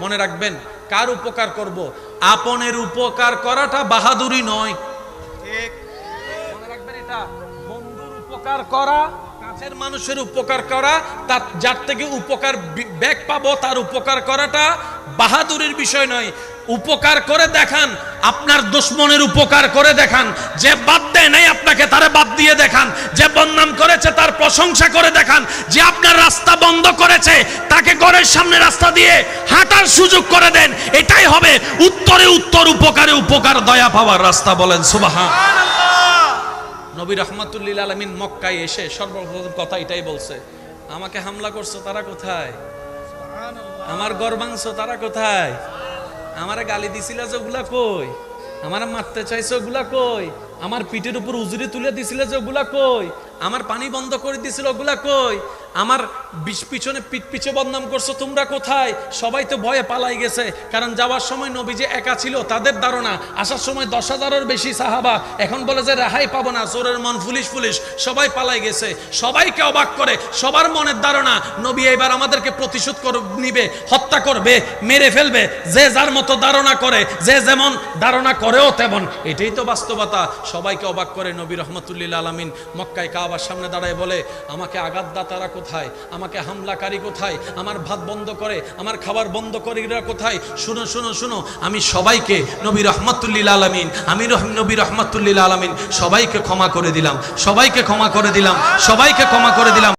মনে রাখবেন কার উপকার করব? আপনের উপকার করাটা বাহাদুরি নয়। মনে রাখবেন এটা? বন্ধুর উপকার করা কাছের মানুষের উপকার করা তার যার থেকে উপকার বি- ব্যাক পাবো তার উপকার করাটা বাহাদুরির বিষয় নয়। উপকার করে দেখান আপনার দুশ্মনের উপকার করে দেখান। যে বাদ দেয় নাই আপনাকে তারে বাদ দিয়ে দেখান যে বদনাম করেছে তার প্রশংসা করে দেখান যে আপনার রাস্তা বন্ধ করেছে, তাকে ঘরের সামনে রাস্তা দিয়ে হাঁটার সুযোগ করে দেন। এটাই হবে উত্তরে উত্তর, উপকারে উপকার, দয়া পাওয়ার রাস্তা বলেন সুবাহা নবী রহমাতুল্লিল আলমিন মক্কায় এসে সর্বপ্রথম কথা এটাই বলছে, আমাকে হামলা করছ তারা কোথায়? আমার গর্বাংশ তারা কোথায়? আমারে গালি দিছিল যে ওগুলা কই? আমার মারতে চাইছে ওগুলা কই? আমার পিঠের উপর উজুরি তুলে দিছিল যে ওগুলা কই? আমার পানি বন্ধ করে দিয়েছিল ওগুলা কই? আমার পিছনে পিঠ পিছে বদনাম করছ, তোমরা কোথায়? সবাই তো ভয়ে পালাই গেছে। কারণ যাওয়ার সময় নবী যে একা ছিল, তাদের ধারণা, আসার সময় দশ হাজারের বেশি সাহাবা, এখন বলে যে রেহাই পাবো না চোরের মন ফুলিশ ফুলিশ, সবাই পালাই গেছে। সবাইকে অবাক করে, সবার মনের ধারণা, নবী এবার আমাদেরকে প্রতিশোধ কর, নিবে, হত্যা করবে, মেরে ফেলবে, যে যার মতো ধারণা করে, যে যেমন ধারণা করেও তেমন। এটাই তো বাস্তবতা। সবাইকে অবাক করে নবী রহমতুল্লিল আলমিন মক্কায় কাবার সামনে দাঁড়ায় বলে, আমাকে আঘাত আঘাতদাতারা কোথায়? আমাকে হামলাকারী কোথায়? আমার ভাত বন্ধ করে, আমার খাবার বন্ধ করে এরা কোথায়? শুনো শুনো শুনো, আমি সবাইকে নবী রহমতুল্লিল আলমিন, আমি নবী রহমতুল্লিল আলমিন সবাইকে ক্ষমা করে দিলাম, সবাইকে ক্ষমা করে দিলাম, সবাইকে ক্ষমা করে দিলাম।